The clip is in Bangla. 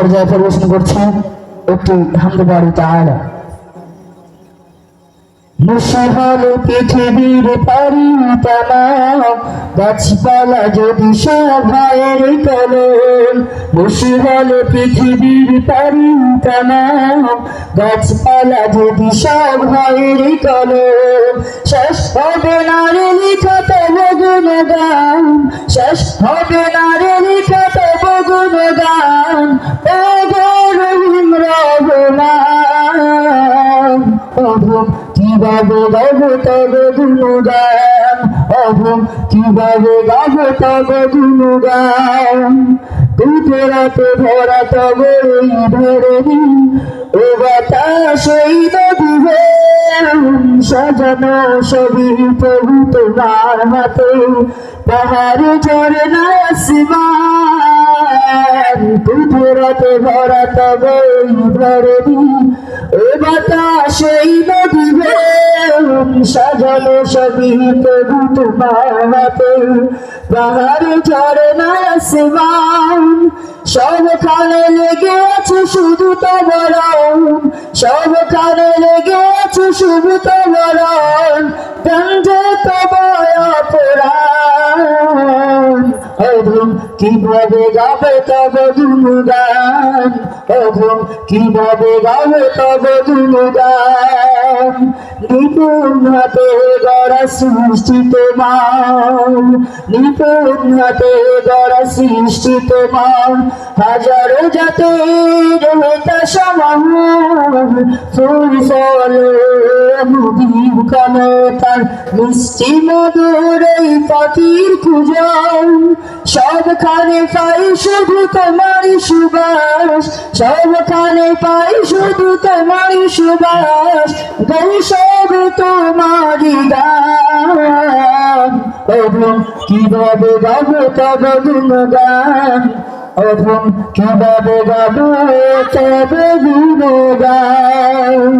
পর্যায়ে পরিবেশন করছেন একটি হামদবাড়ি মুসহল পৃথিবীর পারি গাছপালা যদি সব ভাইয়ের কলম মুসহল পৃথিবীর পারি গাছপালা যদি সব ভাইয়ের কলম, শেষ হবে না শেষ হবে না অভম, কীভাবে গাবো তবে গুণগান? অভম, কীভাবে গাবো তবে গুণগান? দুপুরাতে ভরা তবে এই ও বাতাস এই নদীবে সাজানো সবই প্রভু তোমার হাতে, পাহাড় না ভরা তবে এই ধরণী ও বাতাস এই নদীবে সাজানো সবই তোমার হাতে পাহাড় ঝরে না আসমান সবখানে লেগে আছে শুধু তোমার সবখানে লেগে আছে শুধু তোমার কীভাবে গাবে তব গুণগান অধম কীভাবে গাবে তব গুণগান নিপুণ হাতে গড়া সৃষ্টি তোমার নিপুণ হাতে গড়া সৃষ্টি তোমার হাজারো জাতের হেতা সমান, ফুল মুদির কলতার মিষ্টি মধুর এই পাখির খুঁজান সবখানে পাই শুধু তোমারই সুবাস, সবখানে পাই শুধু তোমারই সুবাস সব তোমারই গান কীভাবে গাবো তব গুণগান অধম কীভাবে গাবো তবে গুণগান